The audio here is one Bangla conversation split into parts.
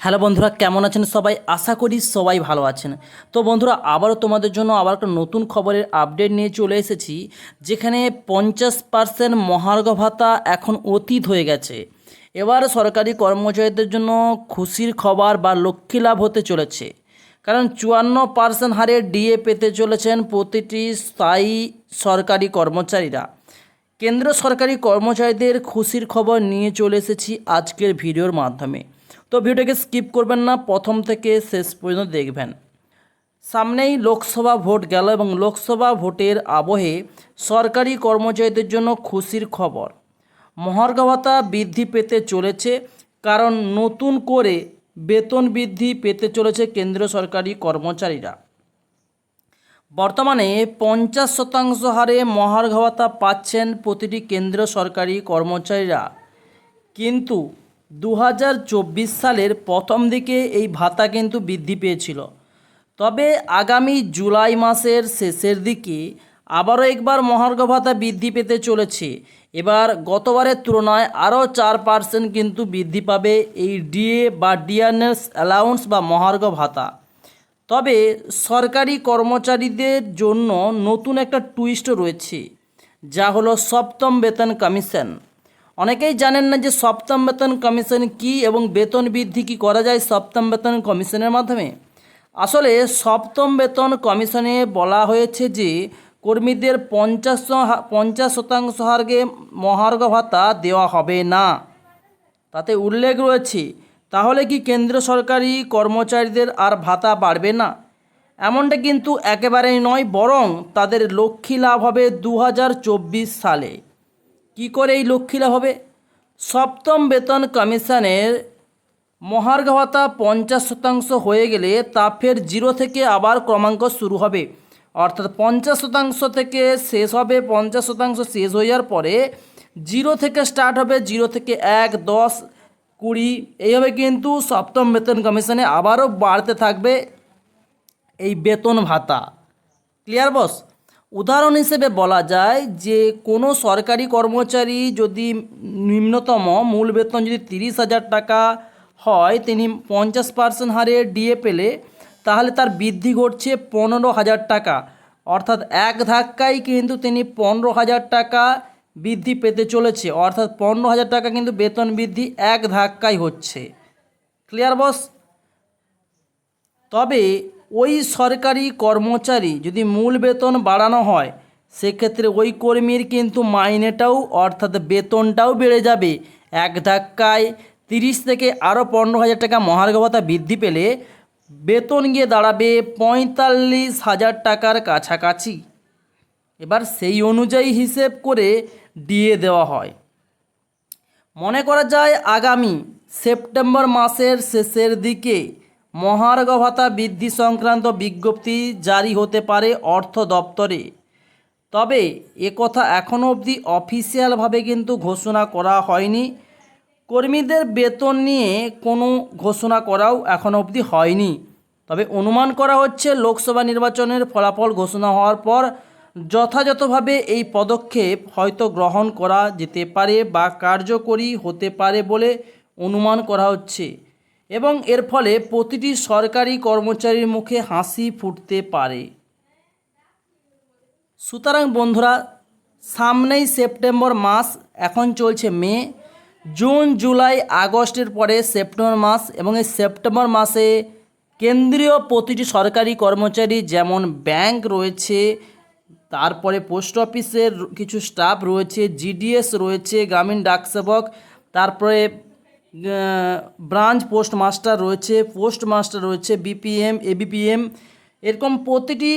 হ্যালো বন্ধুরা, কেমন আছেন সবাই? আশা করি সবাই ভালো আছেন। তো বন্ধুরা, আবারও তোমাদের জন্য আবার একটা নতুন খবরের আপডেট নিয়ে চলে এসেছি, যেখানে পঞ্চাশ পার্সেন্ট মহার্ঘ ভাতা এখন অতীত হয়ে গেছে। এবার সরকারি কর্মচারীদের জন্য খুশির খবর বা লক্ষ্মী লাভ হতে চলেছে। কারণ চুয়ান্ন পার্সেন্ট হারে ডিএ পেতে চলেছেন প্রতিটি স্থায়ী সরকারি কর্মচারীরা। কেন্দ্র সরকারি কর্মচারীদের খুশির খবর নিয়ে চলে এসেছি আজকের ভিডিওর মাধ্যমে। তো ভিডিওটাকে স্কিপ করবেন না, প্রথম থেকে শেষ পর্যন্ত দেখবেন। সামনেই লোকসভা ভোট গেল এবং লোকসভা ভোটের আবহে সরকারি কর্মচারীদের জন্য খুশির খবর। মহার্ঘ ভাতা বৃদ্ধি পেতে চলেছে, কারণ নতুন করে বেতন বৃদ্ধি পেতে চলেছে কেন্দ্র সরকারি কর্মচারীরা। বর্তমানে পঞ্চাশ শতাংশ হারে মহার্ঘ ভাতা পাচ্ছেন প্রতিটি কেন্দ্র সরকারি কর্মচারীরা। কিন্তু দু হাজার চব্বিশ সালের প্রথম দিকে এই ভাতা কিন্তু বৃদ্ধি পেয়েছিল। তবে আগামী জুলাই মাসের শেষের দিকে আবারও একবার মহার্ঘ ভাতা বৃদ্ধি পেতে চলেছে। এবার গতবারের তুলনায় আরও চার পার্সেন্ট কিন্তু বৃদ্ধি পাবে এই ডিএ বা ডিয়ারনেস অ্যালাউন্স বা মহার্ঘ ভাতা। তবে সরকারি কর্মচারীদের জন্য নতুন একটা টুইস্ট রয়েছে, যা হলো সপ্তম বেতন কমিশন অনেকেই জানেন না যে সপ্তম বেতন কমিশন কি এবং বেতন বৃদ্ধি কি করা যায় সপ্তম বেতন কমিশনের মাধ্যমে? আসলে সপ্তম বেতন কমিশনে বলা হয়েছে যে কর্মীদের পঞ্চাশ পঞ্চাশ শতাংশ হারকে মহার্ঘ ভাতা দেওয়া হবে না। তাতে উল্লেখ রয়েছে, তাহলে কি কেন্দ্র সরকারি কর্মচারীদের আর ভাতা বাড়বে না? এমনটা কিন্তু একেবারেই নয়, বরং তাদের লক্ষ্মী লাভ হবে দু হাজার চব্বিশ সালে। করে এই লক্ষ্মী লাভ হবে? সপ্তম বেতন কমিশনের মহার্ঘ ভাতা পঞ্চাশ শতাংশ হয়ে গেলে তা ফের জিরো থেকে আবার ক্রমাঙ্ক শুরু হবে। অর্থাৎ পঞ্চাশ শতাংশ থেকে শেষ হবে, পঞ্চাশ শতাংশ শেষ হয়ে যাওয়ার পরে জিরো থেকে স্টার্ট হবে, জিরো থেকে এক, দশ, কুড়ি এইভাবে কিন্তু সপ্তম বেতন কমিশনে আবারও বাড়তে থাকবে এই বেতন ভাতা। ক্লিয়ার বস উদাহরণ হিসেবে বলা যায় যে কোনো সরকারি কর্মচারী যদি নিম্নতম মূল বেতন যদি তিরিশ হাজার টাকা হয়, তিনি পঞ্চাশ পার্সেন্ট হারে ডিএ পেলে, তাহলে তার বৃদ্ধি ঘটছে পনেরো হাজার টাকা। অর্থাৎ এক ধাক্কায় কিন্তু তিনি পনেরো হাজার টাকা বৃদ্ধি পেতে চলেছে। অর্থাৎ পনেরো হাজার টাকা কিন্তু বেতন বৃদ্ধি এক ধাক্কায় হচ্ছে। Clear boss? তবে ওই সরকারি কর্মচারী যদি মূল বেতন বাড়ানো হয়, সেক্ষেত্রে ওই কর্মীর কিন্তু মাইনেটাও, অর্থাৎ বেতনটাও বেড়ে যাবে। এক ধাক্কায় তিরিশ থেকে আরও পনেরো হাজার টাকা মহার্ঘ ভাতা বৃদ্ধি পেলে বেতন গিয়ে দাঁড়াবে পঁয়তাল্লিশ হাজার টাকার কাছাকাছি। এবার সেই অনুযায়ী হিসেব করে দিয়ে দেওয়া হয়। মনে করা যায় আগামী সেপ্টেম্বর মাসের শেষের দিকে মহার্ঘ ভাতা বৃদ্ধি সংক্রান্ত বিজ্ঞপ্তি জারি হতে পারে অর্থ দপ্তরে। তবে একথা এখনও অবধি অফিসিয়ালভাবে কিন্তু ঘোষণা করা হয়নি। কর্মীদের বেতন নিয়ে কোনো ঘোষণা করাও এখনও অবধি হয়নি। তবে অনুমান করা হচ্ছে লোকসভা নির্বাচনের ফলাফল ঘোষণা হওয়ার পর যথাযথভাবে এই পদক্ষেপ হয়তো গ্রহণ করা যেতে পারে বা কার্যকরী হতে পারে বলে অনুমান করা হচ্ছে। এবং এর ফলে প্রতিটি সরকারি কর্মচারীর মুখে হাসি ফুটতে পারে। সুতরাং বন্ধুরা, সামনেই সেপ্টেম্বর মাস, এখন চলছে মে। জুন, জুলাই, আগস্টের পরে সেপ্টেম্বর মাস এবং এই সেপ্টেম্বর মাসে কেন্দ্রীয় প্রতিটি সরকারি কর্মচারী যেমন ব্যাংক রয়েছে, তারপরে পোস্ট অফিসের কিছু স্টাফ রয়েছে, জিডিএস রয়েছে, গ্রামীণ ডাকসেবক, তারপরে ব্রাঞ্চ পোস্ট মাস্টার রয়েছে পোস্ট মাস্টার রয়েছে বিপিএম এবিপিএম এরকম প্রতিটি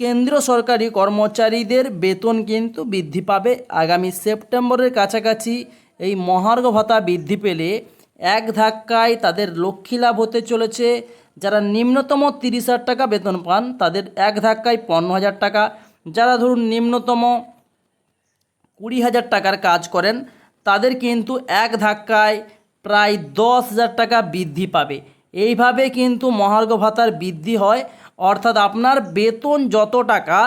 কেন্দ্রীয় সরকারি কর্মচারীদের বেতন কিন্তু বৃদ্ধি পাবে। আগামী সেপ্টেম্বরের কাছাকাছি এই মহার্ঘ ভাতা বৃদ্ধি পেলে এক ধাক্কায় তাদের লক্ষ্মী লাভ হতে চলেছে। যারা নিম্নতম তিরিশ হাজার টাকা বেতন পান, তাদের এক ধাক্কায় পনেরো হাজার টাকা। যারা ধরুন নিম্নতম কুড়ি হাজার টাকার কাজ করেন, তাদের কিন্তু এক ধাক্কায় প্রায় দশ হাজার টাকা বৃদ্ধি পাবে। এইভাবে কিন্তু মহার্ঘ ভাতার বৃদ্ধি হয়। অর্থাৎ আপনার বেতন যত টাকা,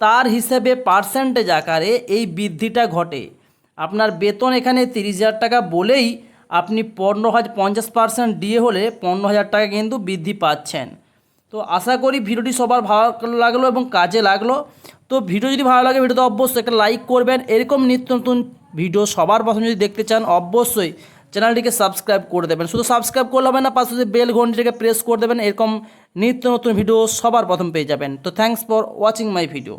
তার হিসেবে পার্সেন্টেজ আকারে এই বৃদ্ধিটা ঘটে। আপনার বেতন এখানে তিরিশ হাজার টাকা বলেই আপনি পনেরো হাজার পঞ্চাশ পার্সেন্ট ডিএ হলে পনেরো হাজার টাকা কিন্তু বৃদ্ধি পাচ্ছেন। তো আশা করি ভিডিওটি সবার ভালো লাগল এবং কাজে লাগল। তো ভিডিও যদি ভালো লাগে, ভিডিওতে অবশ্যই একটা লাইক করবেন। এরকম নিত্য নতুন ভিডিও সবার প্রথমে যদি দেখতে চান, অবশ্যই চ্যানেলটিকে সাবস্ক্রাইব করে দেবেন। শুধু সাবস্ক্রাইব করলে হবে না, পাশে বেল ঘন্টিটাকে প্রেস করে দেবেন, এরকম নিত্য নতুন ভিডিও সবার প্রথম পেয়ে যাবেন। তো thanks for watching my video